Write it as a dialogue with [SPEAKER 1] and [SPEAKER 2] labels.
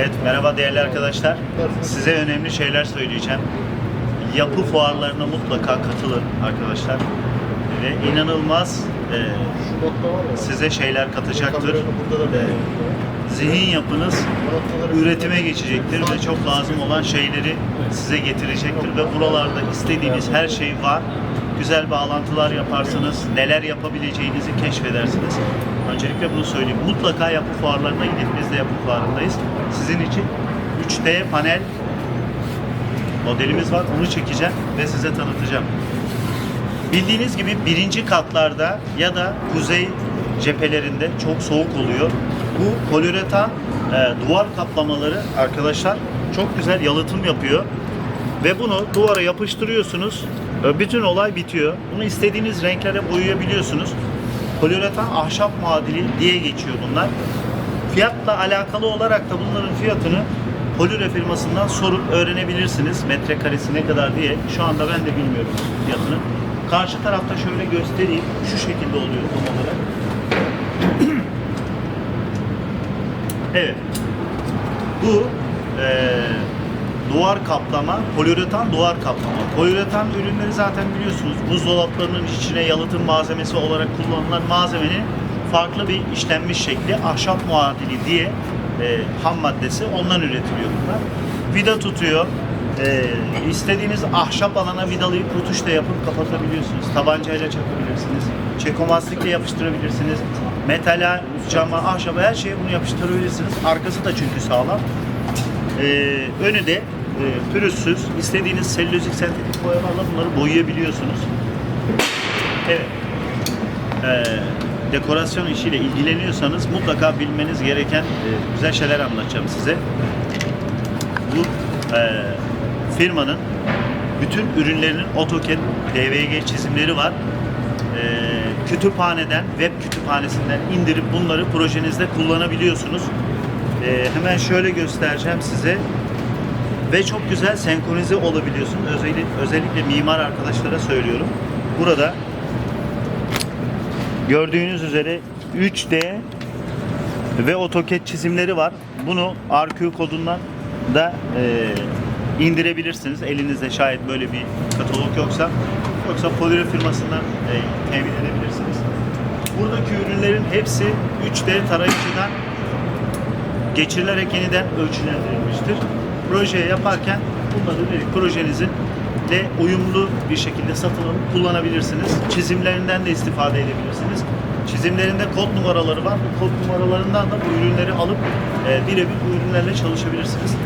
[SPEAKER 1] Evet, merhaba değerli arkadaşlar. Size önemli şeyler söyleyeceğim. Yapı fuarlarına mutlaka katılın arkadaşlar. Ve inanılmaz e, size şeyler katacaktır. E, zihin yapınız üretime geçecektir ve çok lazım olan şeyleri size getirecektir ve buralarda istediğiniz her şey var. Güzel bağlantılar yaparsınız, neler yapabileceğinizi keşfedersiniz. Öncelikle bunu söyleyeyim. Mutlaka yapı fuarlarına gidin. Biz de yapı fuarındayız. Sizin için 3D panel modelimiz var. Onu çekeceğim ve size tanıtacağım. Bildiğiniz gibi birinci katlarda ya da kuzey cephelerinde çok soğuk oluyor. Bu poliüretan e, duvar kaplamaları arkadaşlar çok güzel yalıtım yapıyor. Ve bunu duvara yapıştırıyorsunuz. E, Bütün olay bitiyor. Bunu istediğiniz renklere boyayabiliyorsunuz. Poliüretan ahşap muadili diye geçiyor bunlar. Fiyatla alakalı olarak da bunların fiyatını Polire firmasından sorup öğrenebilirsiniz. Metrekaresi ne kadar diye. Şu anda ben de bilmiyorum fiyatını. Karşı tarafta şöyle göstereyim. Şu şekilde oluyor tam olarak. evet. Bu eee, duvar kaplama, poliüretan duvar kaplama. Poliüretan ürünleri zaten biliyorsunuz buzdolaplarının içine yalıtım malzemesi olarak kullanılan malzemenin farklı bir işlenmiş şekli ahşap muadili diye e, ham maddesi ondan üretiliyor bunlar. Vida tutuyor. E, istediğiniz ahşap alana vidalayıp rutuş da yapıp kapatabiliyorsunuz. Tabancayla çakabilirsiniz. Çekomastikle yapıştırabilirsiniz. Metale, cama, ahşaba her şeye bunu yapıştırabilirsiniz. Arkası da çünkü sağlam. Ee, önü de e, pürüzsüz. İstediğiniz selülozik sentetik boyalarla bunları boyayabiliyorsunuz. Evet. Ee, dekorasyon işiyle ilgileniyorsanız mutlaka bilmeniz gereken e, güzel şeyler anlatacağım size. Bu e, firmanın bütün ürünlerinin AutoCAD DVG çizimleri var. E, kütüphaneden, web kütüphanesinden indirip bunları projenizde kullanabiliyorsunuz. E, hemen şöyle göstereceğim size ve çok güzel senkronize olabiliyorsunuz. Özellikle, özellikle mimar arkadaşlara söylüyorum. Burada gördüğünüz üzere 3D ve AutoCAD çizimleri var. Bunu RQ kodundan da e, indirebilirsiniz. Elinizde şayet böyle bir katalog yoksa. Yoksa Polire firmasından e, temin edebilirsiniz. Buradaki ürünlerin hepsi 3D tarayıcıdan geçirilerek yeniden ölçülendirilmiştir. Projeye yaparken bunları dedik projenizin ile uyumlu bir şekilde satın alıp kullanabilirsiniz. Çizimlerinden de istifade edebilirsiniz. Çizimlerinde kod numaraları var. Bu kod numaralarından da bu ürünleri alıp e, birebir bu ürünlerle çalışabilirsiniz.